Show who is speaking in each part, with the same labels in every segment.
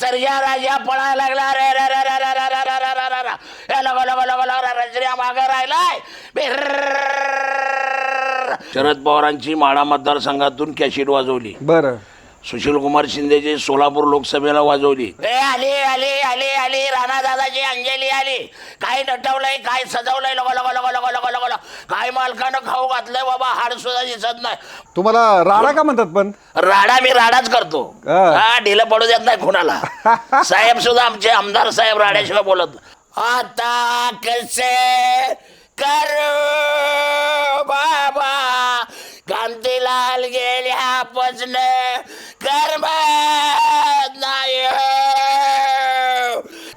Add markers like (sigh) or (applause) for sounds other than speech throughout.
Speaker 1: सर्जा राजा पळायला लागला रे रे रे रे रे रे रे रे रे रे रे लगो लगो लगो लगो रजऱ्या मागे राहिलाय
Speaker 2: शरद पवारांची माळा संघातून कॅशिट वाजवली
Speaker 3: बरं
Speaker 2: सुशीलकुमार शिंदेची सोलापूर लोकसभेला वाजवली.
Speaker 1: ए आली आली आली आली राणा दादाची अंजली आली. काय नटवलंय काय सजवलंय लगो लगो लगो लगो लगो लगो लगो. काय मालकानं खाऊ घातलंय बाबा हाड सुद्धा दिसत नाही.
Speaker 3: तुम्हाला राडा का म्हणतात पण?
Speaker 1: राडा मी राडाच करतो.
Speaker 3: हा.
Speaker 1: हा ढिलं पडू देत नाही कुणाला. (laughs) साहेब सुद्धा आमचे आमदार साहेब राड्याशिवाय बोलत. आता कसे करू बाबा? कांतीलाल गेल्यापासून करमत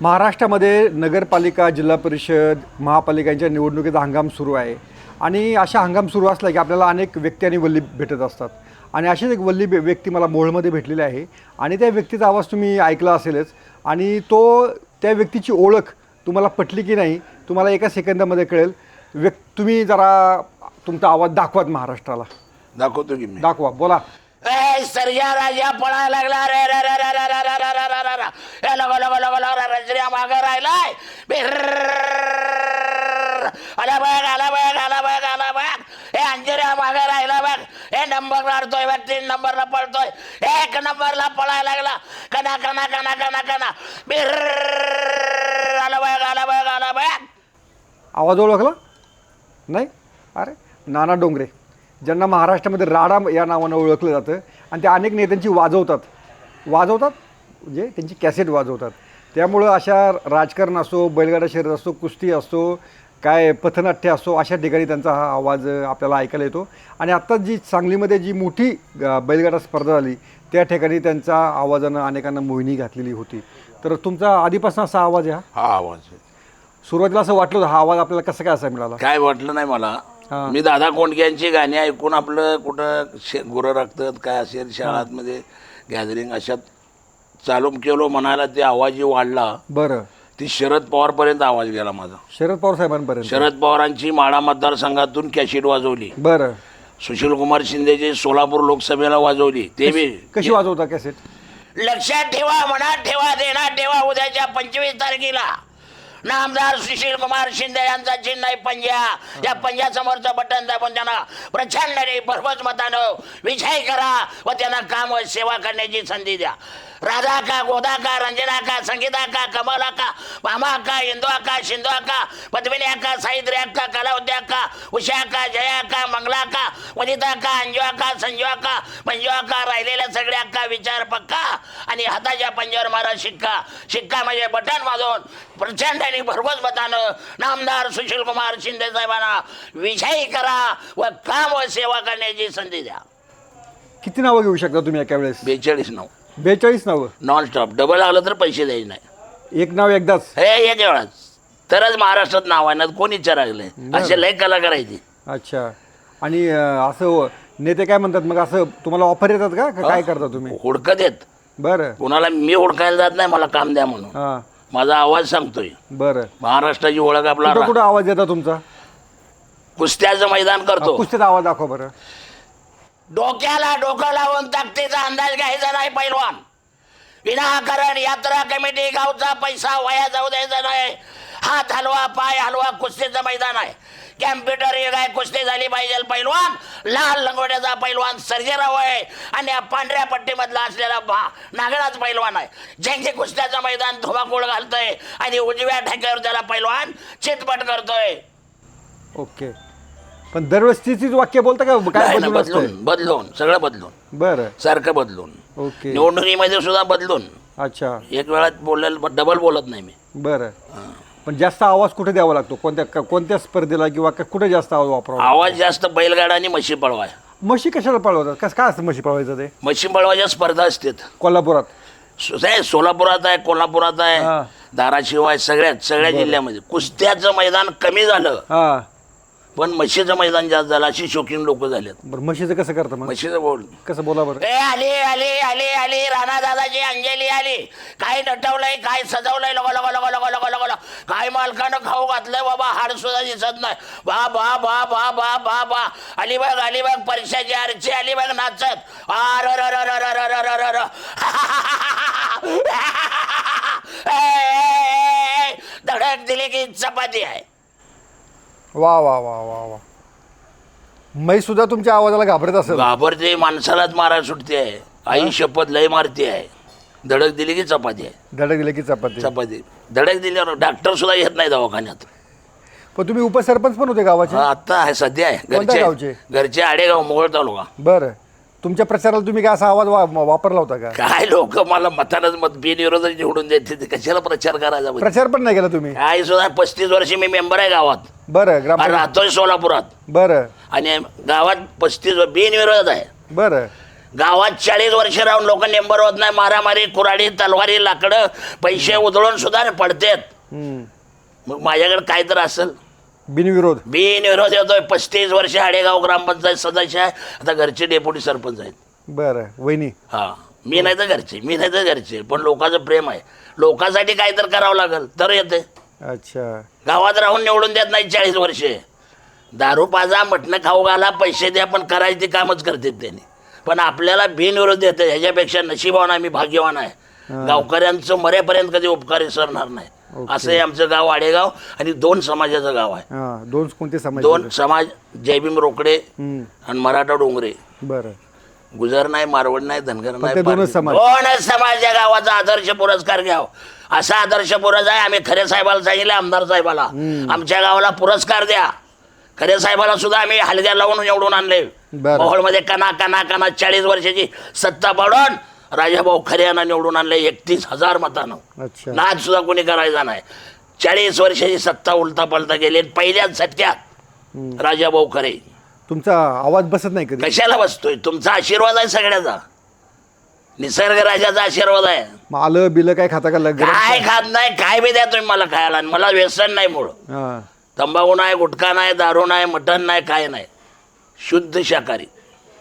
Speaker 3: महाराष्ट्रामध्ये नगरपालिका जिल्हा परिषद महापालिकांच्या निवडणुकीचा हंगाम सुरू आहे. आणि अशा हंगाम सुरू असला की आपल्याला अनेक व्यक्ती आणि वल्ली भेटत असतात. आणि अशीच एक वल्ली व्यक्ती मला मोहोळमध्ये भेटलेली आहे. आणि त्या व्यक्तीचा आवाज तुम्ही ऐकला असेलच. आणि तो त्या व्यक्तीची ओळख तुम्हाला पटली की नाही तुम्हाला एका सेकंदामध्ये कळेल. व्यक् तुम्ही जरा तुमचा आवाज दाखवात महाराष्ट्राला.
Speaker 2: दाखवतो की मी.
Speaker 3: दाखवा बोला.
Speaker 1: ए सर्जा राजा पळायला लागला रे रे रे रे रे रे रे रे रे रे रे रे. ए लगो लगो लगो लगो रजऱ्या मागे राहिलाय आला बघ आला बघ आला बघ आला बघ हे अंजिऱ्या मागे राहिला मारतोय बघ तीन नंबरला पळतोय एक नंबरला पळायला लागला कना कना कना कना कना बिर आला बघ आला बघ आला बघ
Speaker 3: आवाज ओळखला नाही अरे नाना डोंगरे ज्यांना महाराष्ट्रामध्ये राडा या नावानं ओळखलं जातं आणि ते अनेक नेत्यांची वाजवतात. वाजवतात? म्हणजे त्यांची कॅसेट वाजवतात. त्यामुळं अशा राजकारण असो बैलगाडा शर्यत असो कुस्ती असो काय पथनाट्य असो अशा ठिकाणी त्यांचा हा आवाज आपल्याला ऐकायला येतो. आणि आत्ता जी सांगलीमध्ये जी मोठी बैलगाडा स्पर्धा झाली त्या ठिकाणी त्यांचा आवाजानं अनेकांना मोहिनी घातलेली होती. तर तुमचा आधीपासून असा आवाज आहे हा?
Speaker 2: आवाज आहे.
Speaker 3: सुरुवातीला असं वाटलं हा आवाज आपल्याला कसा काय असा मिळाला?
Speaker 2: काय वाटलं नाही मला. मी दादा कोंडके यांची गाणी ऐकून आपलं कुठं शे गुरं राखतात काय असेल शाळांमध्ये गॅदरिंग अशात चालू केलो म्हणायला ते आवाजही वाढला.
Speaker 3: बरं.
Speaker 2: ती शरद पवारपर्यंत आवाज गेला माझा.
Speaker 3: शरद पवार साहेबांपर्यंत.
Speaker 2: शरद पवारांची माडा मतदारसंघातून कॅशिट वाजवली.
Speaker 3: बरं.
Speaker 2: सुशीलकुमार शिंदेची सोलापूर लोकसभेला वाजवली. ते बी
Speaker 3: कशी वाजवता कॅसेट?
Speaker 1: लक्षात ठेवा मनात ठेवा देण्यात ठेवा उद्याच्या पंचवीस तारखेला. नामदार सुशील कुमार शिंदे यांचा चिन्ह आहे पंजा. या पंजा समोरचं बटन दाबून त्यांना प्रचंड भरभच मतानं विजय करा व त्यांना काम व सेवा करण्याची संधी द्या. राधा का गोदा का रंजना का संगीता का कमला का मामा का इंदू का शिंदू का पद्मिनी का साहित्र्या का कलाउद्या का उषा का जया का मंगला का वनिता का अंजुआ का संजुआ का मंजुआ का राहिलेल्या सगळ्या का विचार पक्का आणि हाताच्या पंजावर मारा शिक्का. शिक्का म्हणजे बटन वाजवून प्रचंड आणि भरघोस मतानं नामदार सुशील कुमार शिंदे साहेबांना विजयी करा व काम व सेवा करण्याची संधी द्या.
Speaker 3: किती नावं घेऊ शकता तुम्ही एका वेळेस?
Speaker 2: बेचाळीस नऊ
Speaker 3: बेचाळीस नावं?
Speaker 2: नॉन स्टॉप डबल आलं तर पैसे द्यायचे नाही.
Speaker 3: एक नाव एकदाच?
Speaker 2: हे एक वेळाच तरच महाराष्ट्रात नाव आहे ना कोण विचारायले असे लय कलाकार आहे ती
Speaker 3: अच्छा. आणि अं, असं नेते काय म्हणतात? मग असं तुम्हाला ऑफर येतात का? का काय करता तुम्ही?
Speaker 2: हुडकत येत.
Speaker 3: बरं.
Speaker 2: कोणाला मी हुडकायला जात नाही मला काम द्या म्हणून.
Speaker 3: हां.
Speaker 2: माझा आवाज सांगतोय.
Speaker 3: बरं.
Speaker 2: महाराष्ट्राची ओळख आपला
Speaker 3: कुठं आवाज येतात तुमचा?
Speaker 2: कुस्त्याचं मैदान करतो.
Speaker 3: कुस्तीचा आवाज दाखवा बरं.
Speaker 1: डोक्याला डोकं लावून ताकदीचा अंदाज घ्यायचा नाही पैलवान. विनाकारण यात्रा कमिटी गावचा पैसा वाया जाऊ द्यायचा नाही हात हलवा पाय हलवा कुस्तीचं मैदान आहे. कॅम्प्युटर युग आहे कुस्ती झाली पाहिजे पैलवान. लाल लंगोट्याचा पैलवान सर्जेराव आहे. आणि या पांढऱ्या पट्टीमधला असलेला भा नागराच पैलवान आहे. ज्यांचे कुस्त्याचं मैदान धुमाकूळ घालतोय. आणि उजव्या ठेक्यावर त्याला पैलवान चितपट करतोय.
Speaker 3: ओके. पण दरवेळेस तीच वाक्य बोलता का? काय? बदलून
Speaker 2: बदलून सगळं बदलून.
Speaker 3: बरं.
Speaker 2: सारखं बदलून.
Speaker 3: ओके.
Speaker 2: निवडणुकीमध्ये सुद्धा बदलून.
Speaker 3: अच्छा.
Speaker 2: एक वेळात बोललेलं डबल बोलत नाही मी.
Speaker 3: बरं. पण जास्त आवाज कुठे द्यावा लागतो? कोणत्या क- कोणत्या स्पर्धेला किंवा क- कुठे जास्त आवाज वापरावा
Speaker 2: आवाज जास्त बैलगाडा आणि म्हशी पळवाय.
Speaker 3: म्हशी कशाला पळवतात? कसं काय असतं म्हशी पळवायचं ते?
Speaker 2: म्हशी पळवायच्या स्पर्धा असतात.
Speaker 3: कोल्हापुरात.
Speaker 2: सो- हे सोलापुरात आहे कोल्हापुरात
Speaker 3: हा.
Speaker 2: आहे धाराशिव आहे सगळ्यात सगळ्या जिल्ह्यामध्ये. कुस्त्याचं मैदान कमी झालं.
Speaker 3: हां.
Speaker 2: पण म्हशीचं मैदान जास्त झालं अशी शौकीन लोक झालेत.
Speaker 3: बरं म्हशीचं कसं करतात
Speaker 2: म्हशीचं बोल.
Speaker 3: कसं बोला बरं?
Speaker 1: ए आले आले आले आले राणा दादाची अंजली आली. काय नटवलंय काय सजवलंय लगा लगा लगा लगा लगा लगा काय मालकानं खाऊ घातलंय बाबा हाड सुद्धा दिसत नाही. बा बा बा बा बा बा बा. अलिबाग अलिबाग आली बघ अलिबाग नाचत. आ र र र र र र र र. (laughs) र धडक
Speaker 4: दिली की चपाती आहे.
Speaker 3: वा वा वा वा वा. मै सुद्धा तुमच्या आवाजाला घाबरत असेल.
Speaker 1: घाबरते माणसालाच मारा सुटते. आहे आई शपथ लय मारते आहे. धडक दिली की चपाती आहे.
Speaker 3: धडक दिले की चपाती.
Speaker 1: चपाती. धडक दिल्यावर डॉक्टर सुद्धा येत नाही दवाखान्यात.
Speaker 3: पण तुम्ही उपसरपंच पण होते गावाचे?
Speaker 1: हा, आता आहे सध्या आहे.
Speaker 3: कोणत्या गावचे?
Speaker 1: घरचे घरचे आडेगाव मोहोळ तालुका.
Speaker 3: बरं. तुमच्या प्रचाराला तुम्ही काय असा आवाज वा- वापरला होता का?
Speaker 1: काय लोक मला मतानच मत बिनविरोध निवडून देते ते. कशाला प्रचार करायचा बरं?
Speaker 3: प्रचार पण नाही केला तुम्ही?
Speaker 1: काय सुद्धा पस्तीस वर्षी मी मेंबर आहे गावात.
Speaker 3: बरं ग्राम
Speaker 1: आणि राहतोय सोलापुरात.
Speaker 3: बरं.
Speaker 1: आणि गावात पस्तीस बिनविरोध आहे.
Speaker 3: बरं.
Speaker 1: गावात चाळीस वर्ष राहून लोक नेंबर होत नाही. मारामारी कुराडी तलवारी लाकडं पैसे उधळून सुद्धा पडतेत.
Speaker 3: हम्म.
Speaker 1: मग माझ्याकडे काय तर असेल.
Speaker 3: बिनविरोध
Speaker 1: बिनविरोध येतोय. पस्तीस वर्ष आडेगाव ग्रामपंचायत सदस्य आहे. आता घरचे डेप्युटी सरपंच आहेत.
Speaker 3: बरं वहिनी.
Speaker 1: हा. मी नाही तर घरचे मी नाही तर घरचे पण लोकांचं प्रेम आहे. लोकांसाठी काय तर करावं लागेल तर येते
Speaker 3: अच्छा.
Speaker 1: गावात राहून निवडून देत नाही चाळीस वर्षे. दारू पाजा मटणं खाऊ घाला पैसे द्या पण करायचे ते कामच करतात त्यांनी. पण आपल्याला बिनविरोध देते ह्याच्यापेक्षा नशिबान आहे मी भाग्यवान आहे. गावकऱ्यांचं मरेपर्यंत कधी उपकार विसरणार नाही असं हे आमचं गाव आडेगाव आणि दोन समाजाचं गाव आहे.
Speaker 3: हा दोन कोणते समाज
Speaker 1: दोन समाज जयभीम रोकडे
Speaker 3: हम्म.
Speaker 1: आणि मराठा डोंगरे.
Speaker 3: बरं.
Speaker 1: गुजर नाही मारवड नाही धनगर नाही
Speaker 3: दोनच
Speaker 1: पारधी.
Speaker 3: समाज.
Speaker 1: दोनच समाज या गावाचा आदर्श पुरस्कार घ्याव. असा आदर्श पुरस्कार आहे आम्ही खरे साहेबाला सांगितले आमदार साहेबाला. आमच्या गावाला पुरस्कार द्या. खरे साहेबाला सुद्धा आम्ही हलग्या लावून निवडून आणले.
Speaker 3: बरं.
Speaker 1: मोहोळमध्ये कना कना कना चाळीस वर्षाची सत्ता पाडून राजाभाऊ खरे यांना निवडून आणले एकतीस हजार मतानं. नाच सुद्धा कोणी करायचा नाही. चाळीस वर्षाची सत्ता उलता पलता गेली पहिल्याच सत्यात. राजाभाऊ खरे.
Speaker 3: तुमचा आवाज बसत नाही
Speaker 1: कशाला बसतोय? तुमचा आशीर्वाद आहे सगळ्याचा. निसर्ग राजाचा आशीर्वाद आहे.
Speaker 3: आलं बिलं काय खाता का
Speaker 1: काय खात नाही काय बी द्या तुम्ही मला खायला. मला व्यसन नाही मूळ. तंबाखू नाही गुटखा नाही दारू नाही मटण नाही काय नाही. शुद्ध शाकाहारी.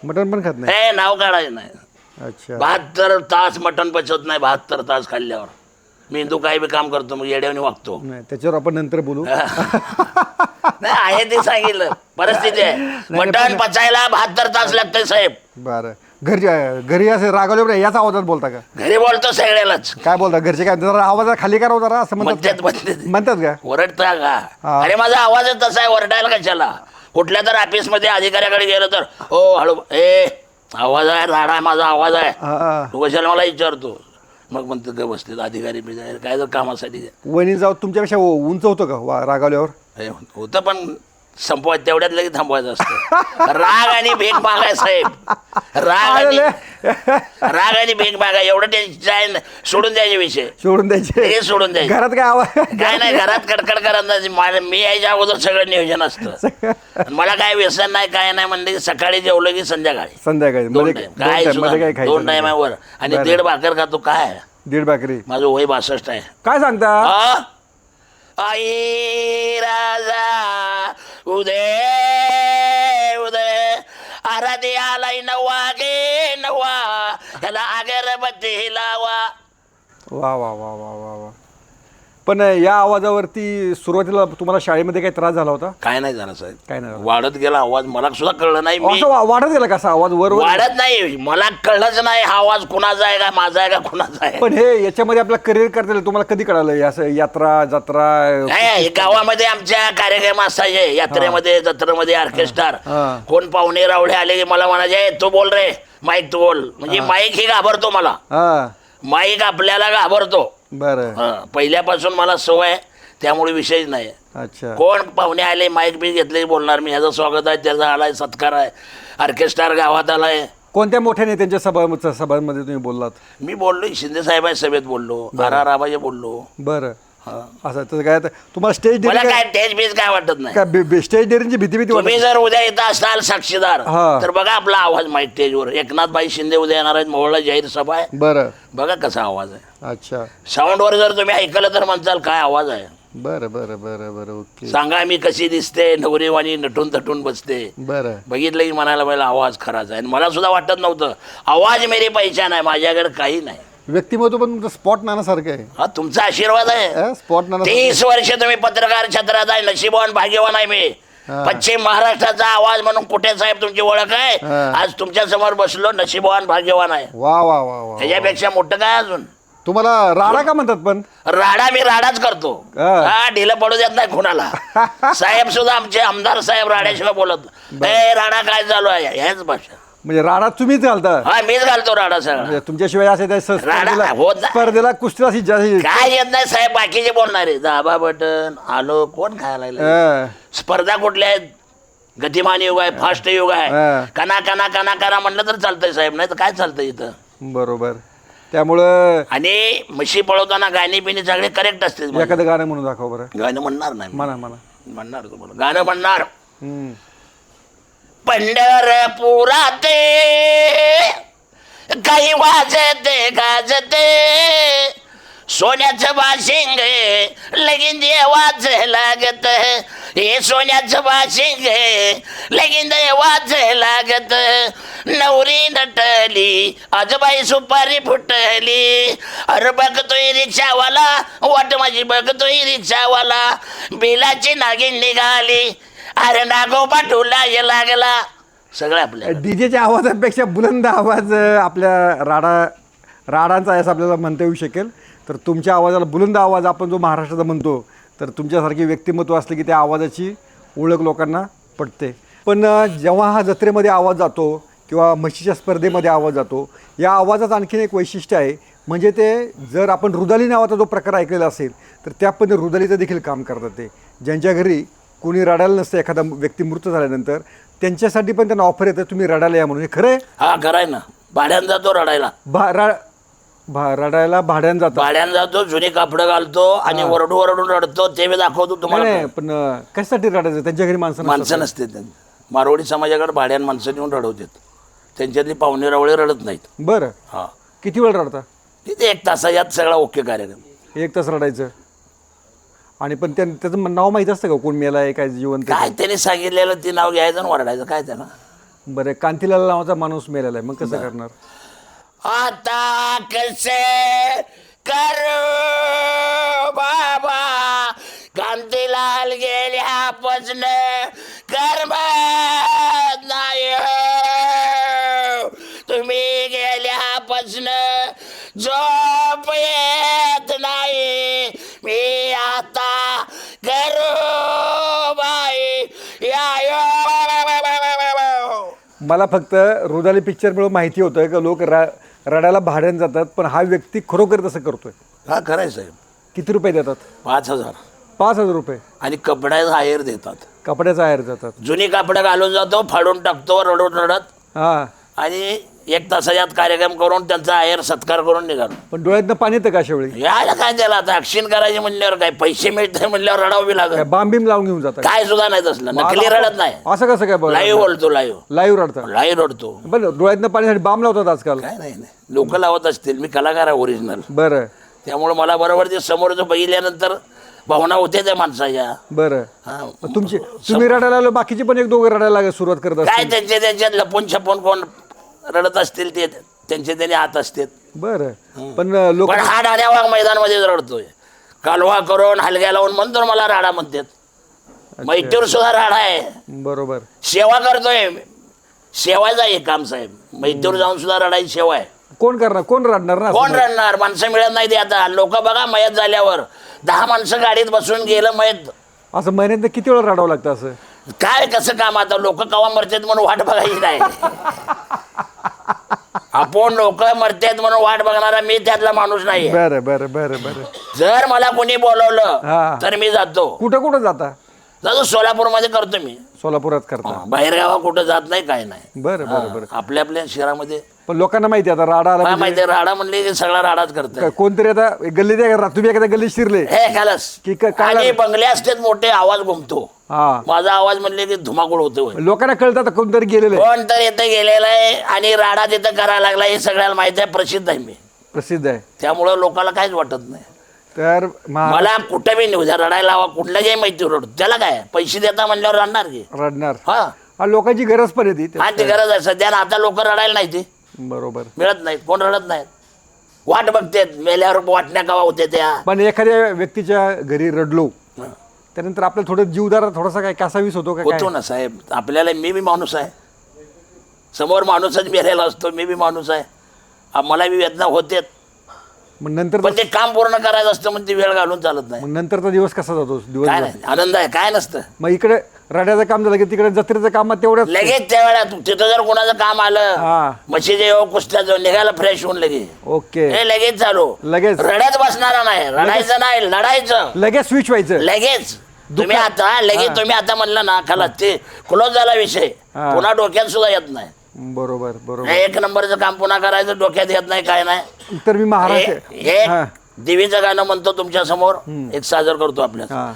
Speaker 3: मटण पण खात नाही?
Speaker 1: नाव काढायचं नाही.
Speaker 3: अच्छा.
Speaker 1: बहात्तर तास मटण पचत नाही बहात्तर तास खाल्ल्यावर. मी हिंदू काय बी काम करतो मग येड्याने वागतो.
Speaker 3: नाही त्याच्यावर आपण नंतर बोलू.
Speaker 1: नाही आहे ते सांगितलं. परिस्थिती आहे. मटण पचायला बहात्तर तास लागतंय साहेब.
Speaker 3: बरं. घरचे घरी असे रागवले याच आवाजात बोलता का?
Speaker 1: घरी बोलतो सगळ्यालाच.
Speaker 3: काय बोलता घरचे काय जरा आवाज खाली करा हो जरा असं म्हणतात
Speaker 1: म्हणतात
Speaker 3: का?
Speaker 1: म्हणतात.
Speaker 3: का?
Speaker 1: ओरडता का?
Speaker 3: हा.
Speaker 1: अरे माझा आवाज तसा आहे ओरडायला कशाला? कुठल्या तर ऑफिसमध्ये अधिकाऱ्याकडे गेलं तर हो हळू ए आवाज आहे राडा आहे, माझा आवाज आहे.
Speaker 3: हा.
Speaker 1: तू कशाला मला विचारतो? मग म्हणतो ग बसले अधिकारी बिजारी काय तर कामासाठी
Speaker 3: वहिनी जाऊ तुमच्यापेक्षा उ- उंच होतं का वा रागावल्यावर?
Speaker 1: हे होतं पण संपवायचं तेवढ्यात लगेच थांबवायचं असतं. राग आणि भेग मागाय साहेब. राग आणि राग आणि भेग मागा एवढं टेन्शन सोडून द्यायचे विषय.
Speaker 3: सोडून द्यायचे.
Speaker 1: हे सोडून द्यायचे.
Speaker 3: घरात काय आवाज
Speaker 1: काय नाही घरात कडकड करत मला- मी यायच्या अगोदर सगळं नियोजन असतं. आणि मला काय व्यसन नाही काय नाही म्हणलं की सकाळी जेवलं की संध्याकाळी.
Speaker 3: संध्याकाळी.
Speaker 1: दोन
Speaker 3: मध्ये
Speaker 1: टाइम
Speaker 3: दोन
Speaker 1: काय
Speaker 3: time मध्ये काय
Speaker 1: सुद्धा- दोन
Speaker 3: खायचं नाही.
Speaker 1: वर. आणि. दीड भाकर खातो काय?
Speaker 3: दीड भाकरी.
Speaker 1: माझं वय बासष्ट आहे.
Speaker 3: काय सांगता?
Speaker 1: आ? आई राजा. उदय उदय आराधी आलाय नवा गे नवा ह्याला अगरबत्ती लावा.
Speaker 3: वा वा वा वा वा वा. पण या आवाजावरती सुरुवातीला तुम्हाला शाळेमध्ये काही त्रास झाला होता?
Speaker 1: काय नाही झालं साहेब.
Speaker 3: काय नाही झालं?
Speaker 1: वाढत गेला आवाज मला सुद्धा कळलं नाही. मी
Speaker 3: असं वा- वाढत गेला कसा आवाज? वर वर?
Speaker 1: वाढत नाही. मला कळलंच नाही हा आवाज कुणाचा आहे का माझा आहे का कुणाचा आहे.
Speaker 3: पण हे याच्यामध्ये आपला करिअर करता येईल तुम्हाला कधी कळालं? हे असं यात्रा जत्रा
Speaker 1: काय हे गावामध्ये आमच्या कार्यक्रम असायचे यात्रेमध्ये जत्रेमध्ये ऑर्केस्ट्रा.
Speaker 3: हा.
Speaker 1: कोण पाहुणे रावळे आले की मला म्हणायचे तू बोल रे माईक तू बोल. म्हणजे माईक ही घाबरतो मला.
Speaker 3: हा.
Speaker 1: माईक आपल्याला घाबरतो.
Speaker 3: बरं.
Speaker 1: हा, पहिल्यापासून मला सवय आहे, त्यामुळे विषयच नाही.
Speaker 3: अच्छा.
Speaker 1: कोण पाहुणे आले माईक बी घेतले बोलणार मी ह्याचं स्वागत आहे त्याचा आलाय सत्कार आहे ऑर्केस्ट्रा गावात आलाय.
Speaker 3: कोणत्या मोठ्या नेत्यांच्या सभा सभांमध्ये तुम्ही बोललात?
Speaker 1: मी बोललो शिंदे साहेब सभेत बोललो बारा. राबाचे बोललो.
Speaker 3: बरं.
Speaker 1: हा.
Speaker 3: असं तर काय तुम्हाला स्टेज
Speaker 1: मला
Speaker 3: डेअरिंग
Speaker 1: काय टेज बीज काय वाटत नाही.
Speaker 3: काय बे- बे- स्टेज डेअरिंगची भीती भीती
Speaker 1: तुम्ही
Speaker 3: वाटत
Speaker 1: जर उद्या येत असाल साक्षीदार
Speaker 3: हा.
Speaker 1: तर बघा आपला आवाज माईक स्टेजवर एकनाथबाई शिंदे उद्या येणार आहेत मोहळा जाहीर सभा आहे.
Speaker 3: बरं.
Speaker 1: बघा कसा आवाज आहे.
Speaker 3: अच्छा.
Speaker 1: साऊंडवर जर तुम्ही ऐकलं तर म्हणताल काय आवाज आहे.
Speaker 3: बरं बरं बरं बरं ओके.
Speaker 1: सांगा मी कशी दिसते नवरेवाणी नटून तटून बसते.
Speaker 3: बरं.
Speaker 1: बघितलं की म्हणायला पाहिजे आवाज खराच आहे. आणि मला सुद्धा वाटत नव्हतं आवाज मेरी पहिचान आहे माझ्याकडे काही नाही.
Speaker 3: व्यक्तिमत्व पण तुमचं स्पॉट नानासारखं आहे.
Speaker 1: हा तुमचा आशीर्वाद आहे.
Speaker 3: अं? स्पॉट नाना
Speaker 1: तीस वर्ष तुम्ही पत्रकार क्षेत्रात आहे नशिबवान भाग्यवान आहे मी.
Speaker 3: हा.
Speaker 1: पश्चिम महाराष्ट्राचा आवाज म्हणून कुठे साहेब तुमची ओळख आहे?
Speaker 3: हा.
Speaker 1: आज तुमच्यासमोर बसलो नशिबवान भाग्यवान आहे.
Speaker 3: वा वा वा वा
Speaker 1: त्याच्यापेक्षा मोठं काय अजून?
Speaker 3: तुम्हाला राडा का म्हणतात पण?
Speaker 1: राडा मी राडाच करतो.
Speaker 3: हा.
Speaker 1: हा ढिलं पडू देत नाही कुणाला. (laughs) साहेब सुद्धा आमचे आमदार साहेब राड्याशिवाय बोलत. ए राडा काय चालू आहे? ह्याच भाषा
Speaker 3: म्हणजे राडा तुम्हीच घालता.
Speaker 1: हा मीच घालतो राडा सगळा.
Speaker 3: म्हणजे तुमच्याशिवाय असे त्या स-
Speaker 1: राडा
Speaker 3: स्पर्धेला
Speaker 1: होत नाही.
Speaker 3: स्पर्धेला कुस्तीला अशी जास्त
Speaker 1: काय येत नाही साहेब बाकीचे बोलणारे. दाबा बटन आलो कोण खायला लागलं? स्पर्धा कुठल्या आहेत? गतिमान युग आहे फास्ट युग आहे. कना कना कना कना म्हणलं तर चालतंय साहेब नाही तर काय चालतंय इथं?
Speaker 3: बरोबर. त्यामुळं
Speaker 1: आणि म्हशी पळवताना गाणी पिणी सगळे करेक्ट असते
Speaker 3: एखादं गाणं म्हणून दाखव बरं.
Speaker 1: गाणं म्हणणार नाही.
Speaker 3: म्हणा म्हणा.
Speaker 1: म्हणणार तुम्हाला. गाणं म्हणणार.
Speaker 3: हम्म.
Speaker 1: पंढरपुरात काही वाजते गाजते. सोन्याचं बाशिंग लगीन देवाच लागत हे सोन्याचं बाशिंग लगीन देवाच लागत नवरी नटली आजबाई सुपारी फुटली. अरे बघतोय रिक्षावाला वाट माझी बघतोय रिक्षावाला. बिलाची नागिन निघाली. अरे नागोबा टोला लागला. सगळं आपल्या
Speaker 3: डीजेच्या आवाजापेक्षा बुलंद आवाज आपल्या राडा राडांचा असं आपल्याला म्हणता येऊ शकेल. तर तुमच्या आवाजाला बुलंद आवाज आपण जो महाराष्ट्राचा म्हणतो तर तुमच्यासारखे व्यक्तिमत्व असले की त्या आवाजाची ओळख लोकांना पटते. पण जेव्हा हा जत्रेमध्ये आवाज जातो किंवा म्हशीच्या स्पर्धेमध्ये आवाज जातो या आवाजाचं आणखीन एक वैशिष्ट्य आहे. म्हणजे ते जर आपण रुदाली नावाचा जो प्रकार ऐकलेला असेल तर त्या पद्धतीने रुदालीचं देखील काम करतात ते. ज्यांच्या घरी कोणी रडायला नसतं एखादा व्यक्ती मृत झाल्यानंतर त्यांच्यासाठी पण त्यांना ऑफर येतं तुम्ही रडायला या म्हणून. हे खरं आहे?
Speaker 1: हा कराय ना. भाड्यानं जातो रडायला.
Speaker 3: भा रा भा रडायला भाड्यानं जातात
Speaker 1: भाड्यानं जातो जुनी कापडं घालतो आणि वरडू वरडून रडतो ते मी दाखवतो
Speaker 3: नाही
Speaker 1: तुम्हाला.
Speaker 3: नाही पण अं, कशासाठी रडायचं? त्यांच्या घरी माणसं नसतात.
Speaker 1: माणसं नसते मारवाडी समाजाकडे भाड्यानं माणसं नेऊन रडवतात. त्यांच्यातली पाहुणे रावळे रडत नाहीत.
Speaker 3: बरं.
Speaker 1: हा.
Speaker 3: किती वेळ रडता?
Speaker 1: तिथे एक तासात सगळा ओके कार्यक्रम.
Speaker 3: एक तास रडायचं. आणि पण त्या त्याचं म- नाव माहीत असतं का कोण मेला आहे काय जिवंत आहे?
Speaker 1: काय त्यांनी सांगितलेलं ते नाव घ्यायचं आणि वरडायचं काय त्याला?
Speaker 3: बरं कांतीलाल नावाचा माणूस मेलेला आहे. मग कसं करणार?
Speaker 1: आता कसे करू बाबा?
Speaker 3: मला फक्त रुदाली पिक्चरमुळे माहिती होतं का लोक रा रडायला भाड्यानं जातात पण हा व्यक्ती खरोखर तसं करतोय.
Speaker 1: हा खरंय साहेब.
Speaker 3: किती रुपये देतात?
Speaker 1: पाच हजार.
Speaker 3: पाच हजार रुपये.
Speaker 1: आणि कपड्याचा हायर देतात.
Speaker 3: कपड्याचा आहेर जातात
Speaker 1: जुनी कापडं घालून जातो फाडून टाकतो रडून रडत.
Speaker 3: हां.
Speaker 1: आणि एक तासाच्यात कार्यक्रम करून त्यांचा आहेर सत्कार करून निघालो.
Speaker 3: पण डोळ्यातनं पाणी येतं का अशा वेळी
Speaker 1: यायला काय त्याला आता? ऍक्शन करायचे म्हणल्यावर काय? पैसे मिळते म्हणल्यावर रडावं लागत
Speaker 3: बाम बीम लावून घेऊन जातात?
Speaker 1: काय सुद्धा नाही तसलं. नकली रडत नाही.
Speaker 3: असं कसं काय
Speaker 1: लाईव्ह बोलतो लाईव्ह.
Speaker 3: लाईव्ह रडतात
Speaker 1: लाईव्ह रडतो.
Speaker 3: पण डोळ्यातनं पाण्यासाठी बाम लावतात आजकाल.
Speaker 1: काय नाही नाही. लोक लावत असतील. मी कलाकार आहे ओरिजिनल
Speaker 3: बरं.
Speaker 1: त्यामुळे मला बरोबर ते समोरचं बघितल्यानंतर भावना होते त्या माणसाच्या.
Speaker 3: बरं.
Speaker 1: हा.
Speaker 3: मग तुमची तुम्ही रडायला लागलो बाकीचे पण एक दोघं रडायला लाग सुरुवात करत
Speaker 1: काय
Speaker 3: असतील
Speaker 1: त्यांचे त्यांच्यात लपून छपून कोण रडत असतील ते त्यांचे त्यांनी हात असतात.
Speaker 3: बरं. पण लोक
Speaker 1: पण हा डाण्यावाग मैदानामध्येच रडतोय. कालवा करून हलग्या लावून म्हणतो ना मला राडा म्हणतात. मैत्यूर सुद्धा राडा आहे.
Speaker 3: बरोबर.
Speaker 1: सेवा करतोय. सेवायचं आहे हे काम साहेब. मैत्यूर जाऊन सुद्धा रडायची सेवा आहे.
Speaker 3: कोण करणार? कोण रडणार ना
Speaker 1: कोण रडणार? माणसं मिळत नाही ते आता. लोक बघा मयत झाल्यावर. दहा माणसं गाडीत बसून गेलं मयत.
Speaker 3: असं महिन्यात किती वेळा रडावं लागतं असं?
Speaker 1: काय कसं काम आता? लोक कवा मरतात म्हणून वाट बघायची नाही. (laughs) आपण लोक मरतात म्हणून वाट बघणारा मी त्यातला माणूस नाही
Speaker 3: बरं बरं बरं बरं.
Speaker 1: जर मला कोणी बोलवलं. तर मी जातो.
Speaker 3: कुठं कुठं जाता?
Speaker 1: जातो सोलापूरमध्ये करतो मी.
Speaker 3: सोलापुरात करता.
Speaker 1: बाहेर गावा कुठं जात नाही काय नाही.
Speaker 3: बरं बरं बरं.
Speaker 1: आपल्या आपल्या शहरामध्ये
Speaker 3: पण लोकांना माहिती आहे आता राडा आला म्हणजे
Speaker 1: माहिती राडा म्हणले की सगळा राडाच करतोय.
Speaker 3: काय कोणतरी आता गल्लीत आहे का? तुम्ही एखाद्या गल्लीत शिरले.
Speaker 1: हे खालस.
Speaker 3: की क- काय
Speaker 1: आणि बंगले असतात मोठे आवाज घुमतो.
Speaker 3: हा.
Speaker 1: माझा आवाज म्हणले की धुमाकूळ होतो
Speaker 3: लोकांना कळतं आता कोणतरी गेलेलं आहे.
Speaker 1: कोण तर इथं गेलेला आहे आणि राडा तिथं करायला लागला हे सगळ्याला माहिती आहे प्रसिद्ध आहे मी.
Speaker 3: प्रसिद्ध आहे.
Speaker 1: त्यामुळं लोकांना काहीच वाटत नाही.
Speaker 3: तर महा-
Speaker 1: मला कुठं बी द्या रडायला हवा कुठल्याही माहिती रडू त्याला काय? पैसे देता म्हणल्यावर रडणार की.
Speaker 3: रडणार.
Speaker 1: हा.
Speaker 3: हा लोकांची गरज पण आहे ती.
Speaker 1: हा ती गरज आहे. सध्या ना आता लोक रडायला नाही ते.
Speaker 3: बरोबर.
Speaker 1: मिळत नाहीत कोण रडत नाहीत. वाट बघतेत मेल्यावर वाटण्या कवा होते त्या.
Speaker 3: पण एखाद्या व्यक्तीच्या घरी रडलो त्यानंतर आपल्याला थोडं जीवदार थोडासा काय कासावीस होतो का काय?
Speaker 1: होतो ना साहेब. आपल्याला मी बी माणूस आहे. समोर माणूसच मेलेला असतो मी बी माणूस आहे. आ, मला बी वेदना होतेत
Speaker 3: मग नंतर
Speaker 1: पण ते काम पूर्ण करायचं असतं म्हणजे वेळ घालून चालत नाही.
Speaker 3: मग नंतरचा दिवस कसा जातो?
Speaker 1: काय
Speaker 3: दिवस
Speaker 1: नाही आनंद आहे काय नसतं.
Speaker 3: मग इकडे रड्याचं काम झालं की तिकडे जत्रेचं काम तेवढंच.
Speaker 1: लगेच त्या वेळा तिथं जर कोणाचं काम आलं
Speaker 3: हा.
Speaker 1: म्हशीचे येऊ कुस्त्या जाऊन निघायला फ्रेश होऊन लगे
Speaker 3: ओके.
Speaker 1: हे लगेच चालू.
Speaker 3: लगेच.
Speaker 1: रडत बसणारा नाही रडायचं नाही लढायचं.
Speaker 3: लगेच स्विच व्हायचं.
Speaker 1: लगेच. तुम्ही आता लगेच तुम्ही आता म्हणलं ना खाला ते क्लोज झाला विषय.
Speaker 3: हा.
Speaker 1: पुन्हा डोक्यात सुद्धा येत नाही.
Speaker 3: बरोबर बरोबर.
Speaker 1: हे एक नंबरचं काम पुन्हा करायचं डोक्यात येत नाही काय नाही.
Speaker 3: तर मी महाराष्ट्र
Speaker 1: हे
Speaker 3: हा
Speaker 1: देवीचं गाणं म्हणतो तुमच्यासमोर एक सादर करतो आपल्या
Speaker 3: हा.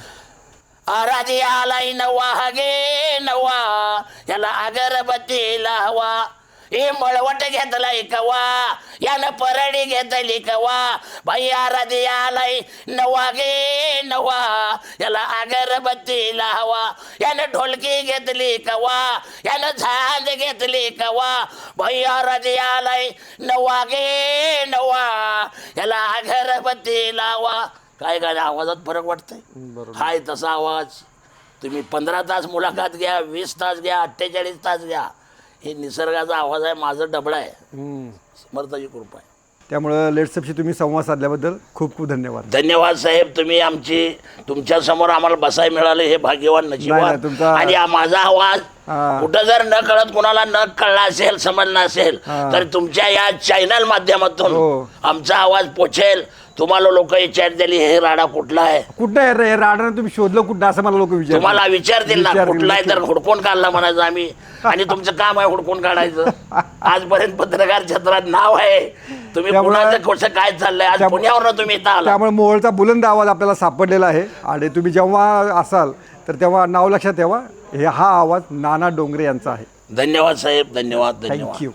Speaker 1: आराधी आलाय नवा गे नवा याला अगरबत्ती लावा हे मळवट घेतलाय कवा यानं परडी घेतली कवा बाई आराधी आलाय नवा गे नवा याला अगरबत्ती लावा यानं ढोलकी घेतली कवा यानं झांज घेतली कवा बाई आराधी आलाय नवा गे नवा याला अगरबत्ती लावा काय काय आवाजात फरक वाटतंय? हाय तसा आवाज. तुम्ही पंधरा तास मुलाखत घ्या वीस तास घ्या अठ्ठेचाळीस तास घ्या. हे निसर्गाचा आवाज आहे माझं डबळं आहे. समर्थाची कृपा आहे.
Speaker 3: त्यामुळं लेट्सअपशी तुम्ही संवाद साधल्याबद्दल खूप खूप धन्यवाद.
Speaker 1: धन्यवाद साहेब तुम्ही आमची तुमच्यासमोर आम्हाला बसायला मिळालं हे भाग्यवान नशिबान आणि माझा आवाज. कुठं जर न कळत कुणाला न कळला असेल समजलं असेल. तर तुमच्या या चॅनल माध्यमातून
Speaker 3: हो.
Speaker 1: आमचा आवाज पोचेल. तुम्हाला लोक विचार दिली हे राडा कुठला आहे?
Speaker 3: कुठं आहे रे? राडा तुम्ही शोधलं कुठं? असं मला लोक विचार
Speaker 1: तुम्हाला विचारतील ना
Speaker 3: विचारतील,
Speaker 1: कुठला आहे? तर हुडकून काढला म्हणायचं आम्ही. आणि तुमचं काम आहे हुडकून काढायचं. (laughs) आजपर्यंत पत्रकार क्षेत्रात नाव आहे. तुम्ही
Speaker 3: त्यामुळे-
Speaker 1: कसं काय चाललंय? आज
Speaker 3: त्यामुळे-
Speaker 1: पुण्यावरनं तुम्ही इथं आला
Speaker 3: त्यामुळे मोहोळचा बुलंद आवाज आपल्याला सापडलेला आहे. आणि तुम्ही जेव्हा असाल तर तेव्हा नाव लक्षात ठेवा. हे हा आवाज नाना डोंगरे यांचा आहे.
Speaker 1: धन्यवाद साहेब धन्यवाद धन्यवाद.
Speaker 3: थँक्यू